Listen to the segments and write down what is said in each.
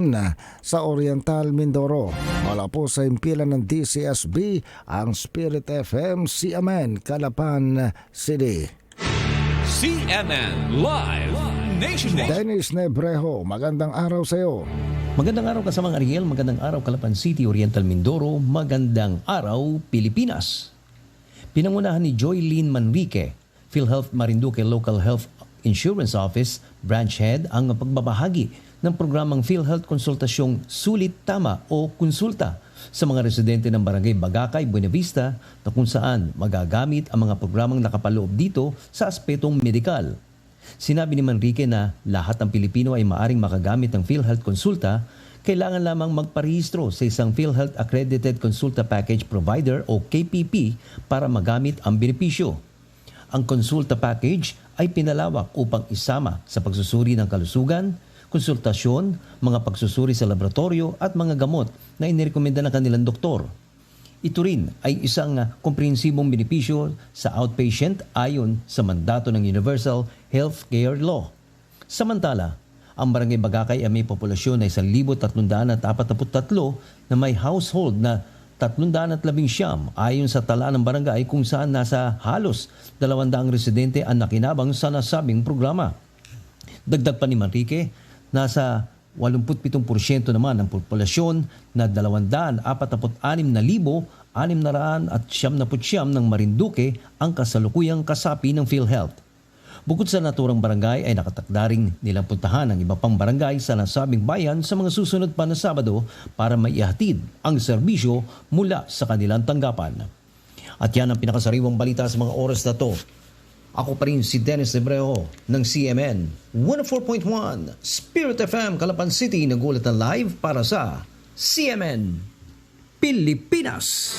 na sa Oriental Mindoro. Wala po sa impilan ng DCSB ang Spirit FM CMN Calapan City. CNN Live Nationwide. Dennis Nebrejo, magandang araw sa iyo. Magandang araw kasamang Ariel, magandang araw Calapan City, Oriental Mindoro, magandang araw Pilipinas. Pinangunahan ni Joy Lynn Manrique, PhilHealth Marinduque Local Health Insurance Office Branch Head ang pagbabahagi ng programang PhilHealth Konsultasyong Sulit Tama o Konsulta sa mga residente ng Barangay Bagakay, Buenavista na kung saan magagamit ang mga programang nakapaloob dito sa aspetong medikal. Sinabi ni Manrique na lahat ng Pilipino ay maaring makagamit ng PhilHealth Konsulta, kailangan lamang magparehistro sa isang PhilHealth Accredited Consulta Package Provider o KPP para magamit ang benepisyo. Ang konsulta package ay pinalawak upang isama sa pagsusuri ng kalusugan, konsultasyon, mga pagsusuri sa laboratorio at mga gamot na inirekomenda ng kanilang doktor. Ito rin ay isang ah, komprehensibong benepisyo sa outpatient ayon sa mandato ng Universal Healthcare Law. Samantala, ang Barangay Bagakay ay may populasyon na 1,343 na may household na 311 ayon sa tala ng barangay kung saan nasa halos 200 residente ang nakinabang sa nasabing programa. Dagdag pa ni Manrique, nasa 87% naman ng populasyon na 246,600 at siyam na putsyam ng Marinduque ang kasalukuyang kasapi ng PhilHealth. Bukod sa naturang barangay ay nakatakda rin nilang puntahan ang iba pang barangay sa nasabing bayan sa mga susunod pa na Sabado para maihatid ang serbisyo mula sa kanilang tanggapan. At yan ang pinakasariwang balita sa mga oras na to. Ako pa rin si Dennis Lebrejo ng CMN 104.1 Spirit FM Calapan City nagulat na live para sa CMN Pilipinas.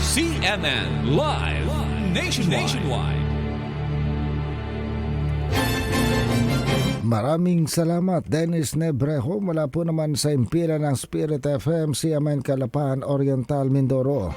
CNN Live Nationwide. Nationwide. Maraming salamat Dennis Nebrejo mula po naman sa impilan ng Spirit FM CMN Calapan Oriental Mindoro.